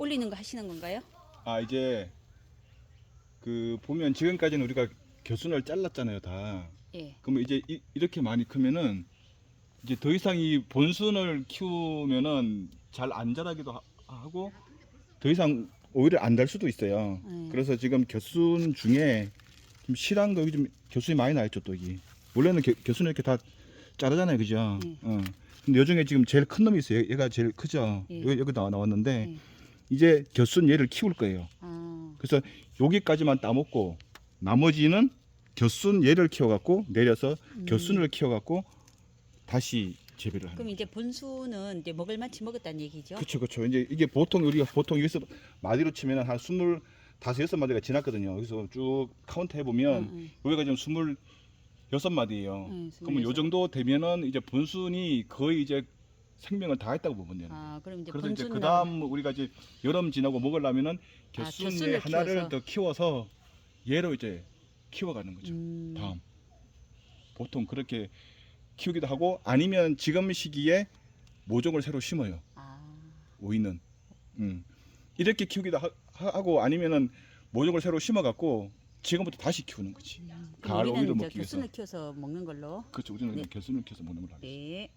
올리는 거 하시는 건가요? 아 이제 그 보면 지금까지는 우리가 겨순을 잘랐잖아요 다. 예. 그러면 이제 이, 이렇게 많이 크면은 이제 더 이상 이 본순을 키우면은 잘 안 자라기도 하- 하고 더 이상 오히려 안 달 수도 있어요. 음. 그래서 지금 겨순 중에 좀 실한 거 여기 좀 겨순이 많이 나 있죠 또 여기. 원래는 겨, 겨순을 이렇게 다 자르잖아요, 그죠? 네. 어. 근데 요 중에 지금 제일 큰 놈이 있어요. 얘- 얘가 제일 크죠. 예. 여기, 여기 나와 나왔는데 네. 이제 겨순 얘를 키울 거예요. 아, 그래서 여기까지만 따먹고 나머지는 겨순 얘를 키워갖고 내려서 음. 겨순을 키워갖고 다시 재배를 하는. 그럼 이제 본수는 이제 먹을 만치 먹었다는 얘기죠? 그렇죠, 그렇죠. 이제 이게 보통 우리가 보통 여기서 마디로 치면은 한 스물 다섯 여섯 마디가 지났거든요. 여기서 쭉 카운트 해보면 응, 여기가 지금 스물 여섯 마디예요. 응, 그러면 요 26. 정도 되면은 이제 본순이 거의 이제 생명을 다 했다고 보면 돼요. 아, 그럼 이제 그래서 이제 그 다음 우리가 이제 여름 지나고 먹으려면은 아, 겨순 겨순을 얘 하나를 키워서. 더 키워서 얘로 이제 키워가는 거죠. 음, 다음 보통 그렇게 키우기도 하고 아니면 지금 시기에 모종을 새로 심어요. 아, 오이는 음. 이렇게 키우기도 하, 고 아니면은 모종을 새로 심어갖고 지금부터 다시 키우는 거지. 음. 가을 그럼 오이를 우리는 이제 먹기 위해서. 겨순을 키워서 먹는 걸로. 그렇죠. 우리는 네. 겨순을 키워서 먹는 걸로 하겠습니다. 네.